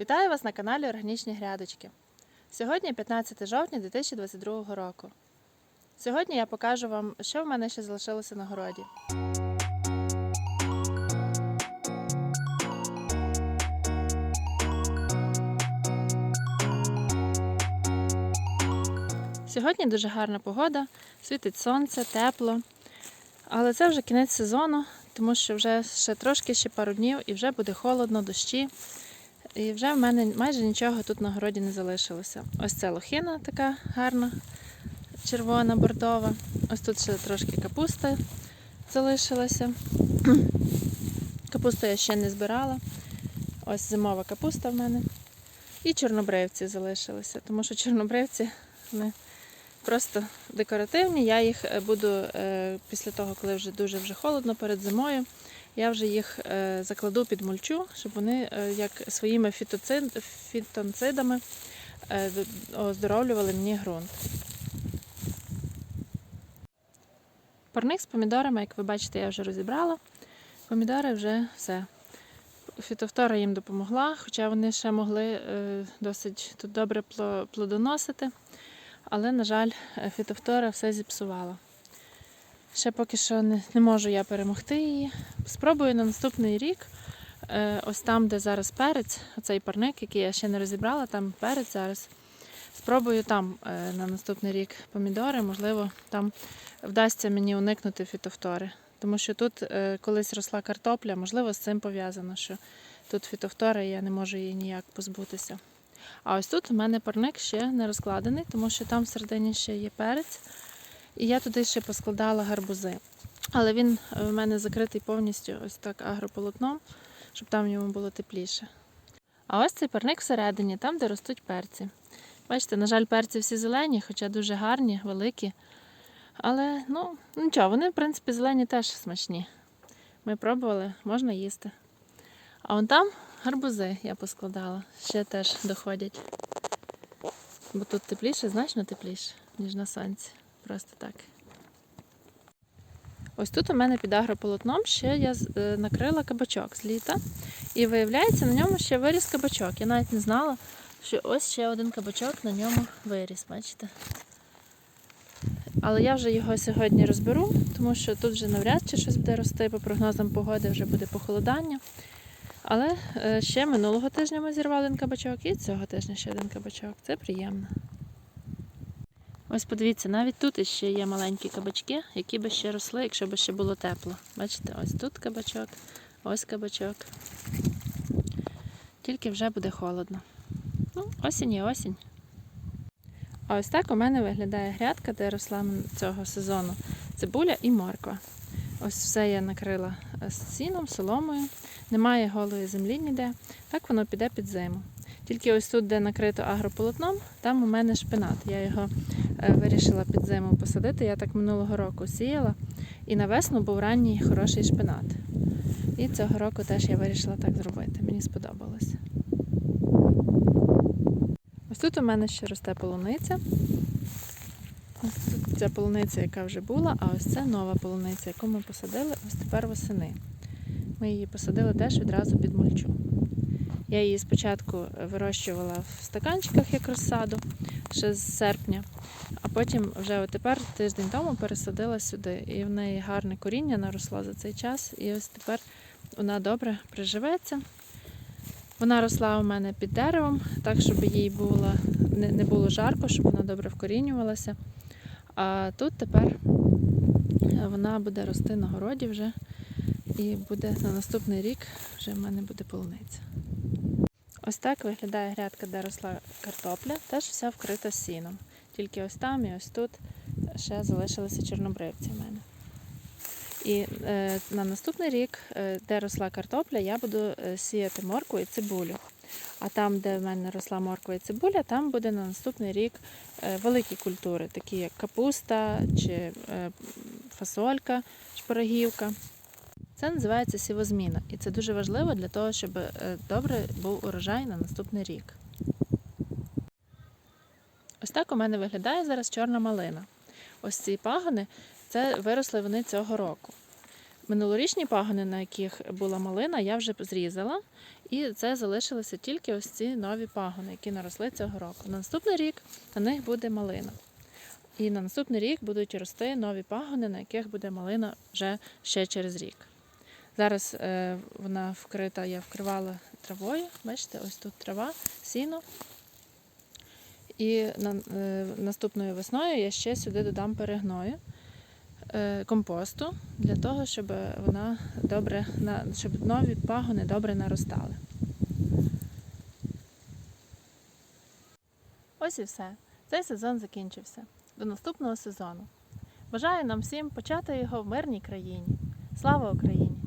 Вітаю вас на каналі Органічні Грядочки. Сьогодні 15 жовтня 2022 року. Сьогодні я покажу вам, що в мене ще залишилося на городі. Сьогодні дуже гарна погода, світить сонце, тепло. Але це вже кінець сезону, тому що вже ще трошки ще пару днів і вже буде холодно, дощі. І вже в мене майже нічого тут на городі не залишилося. Ось ця лохина така гарна, червона, бордова. Ось тут ще трошки капуста залишилася. Капусту я ще не збирала. Ось зимова капуста в мене. І чорнобривці залишилися, тому що чорнобривці вони просто декоративні. Я їх е, буду е, після того, коли вже дуже вже холодно перед зимою, я вже їх е, закладу під мульчу, щоб вони як своїми фітонцидами оздоровлювали мені ґрунт. Парник з помідорами, як ви бачите, я вже розібрала. Помідори вже все. Фітофтора їм допомогла, хоча вони ще могли досить тут добре плодоносити. Але, на жаль, фітофтора все зіпсувала. Ще поки що не, не можу я перемогти її. Спробую на наступний рік, е, ось там, де зараз перець, оцей парник, який я ще не розібрала, там перець зараз. Спробую там е, на наступний рік помідори, можливо, там вдасться мені уникнути фітофтори. Тому що тут е, колись росла картопля, можливо, з цим пов'язано, що тут фітофтора і я не можу її ніяк позбутися. А ось тут у мене парник ще не розкладений, тому що там всередині ще є перець. І я туди ще поскладала гарбузи. Але він е, в мене закритий повністю ось так агрополотном, щоб там йому було тепліше. А ось цей парник всередині, там, де ростуть перці. Бачите, на жаль, перці всі зелені, хоча дуже гарні, великі. Але ну, нічого, вони, в принципі, зелені теж смачні. Ми пробували, можна їсти. А вон там гарбузи я поскладала, ще теж доходять. Бо тут тепліше, значно тепліше, ніж на сонці. Просто так. Ось тут у мене під агрополотном ще я е, накрила кабачок з літа. І виявляється, на ньому ще виріс кабачок. Я навіть не знала, що ось ще один кабачок на ньому виріс, бачите? Але я вже його сьогодні розберу, тому що тут вже навряд чи щось буде рости, по прогнозам погоди вже буде похолодання. Але е, ще минулого тижня ми зірвали один кабачок і цього тижня ще один кабачок. Це приємно. Ось подивіться, навіть тут іще є маленькі кабачки, які би ще росли, якщо б ще було тепло. Бачите, ось тут кабачок, ось кабачок. Тільки вже буде холодно. Ну, осінь і осінь. А ось так у мене виглядає грядка, де росла цього сезону цибуля і морква. Ось все я накрила е, сіном, соломою. Немає голої землі ніде. Так воно піде під зиму. Тільки ось тут, де накрито агрополотном, там у мене шпинат. Я його е, вирішила під зиму посадити. Я так минулого року сіяла. І на весну був ранній хороший шпинат. І цього року теж я вирішила так зробити. Мені сподобалось. Ось тут у мене ще росте полуниця. Тут ця полуниця, яка вже була, а ось це нова полуниця, яку ми посадили ось тепер восени. Ми її посадили теж відразу під мульчу. Я її спочатку вирощувала в стаканчиках як розсаду ще з серпня, а потім вже тепер тиждень тому пересадила сюди. І в неї гарне коріння наросло за цей час. І ось тепер вона добре приживеться. Вона росла у мене під деревом, так, щоб їй було, не було жарко, щоб вона добре вкорінювалася. А тут тепер е, вона буде рости на городі вже. І буде на наступний рік вже в мене буде полуниця. Ось так виглядає грядка, де росла картопля, теж вся вкрита сіном. Тільки ось там і ось тут ще залишилися чорнобривці в мене. І е, на наступний рік, е, де росла картопля, я буду е, сіяти моркву і цибулю. А там, де в мене росла морква і цибуля, там буде на наступний рік е, великі культури, такі як капуста чи е, фасолька, шпарагівка. Це називається сівозміна, і це дуже важливо для того, щоб е, добре був урожай на наступний рік. Ось так у мене виглядає зараз чорна малина. Ось ці пагони це виросли вони цього року. Минулорічні пагони, на яких була малина, я вже зрізала. І це залишилися тільки ось ці нові пагони, які наросли цього року. На наступний рік на них буде малина. І на наступний рік будуть рости нові пагони, на яких буде малина вже ще через рік. Зараз е, вона вкрита, я вкривала травою. Бачите, ось тут трава, сіно. І на, е, наступною весною я ще сюди додам перегною компосту для того, щоб вона добре щоб нові пагони добре наростали. Ось і все. Цей сезон закінчився. До наступного сезону. Бажаю нам всім почати його в мирній країні. Слава Україні!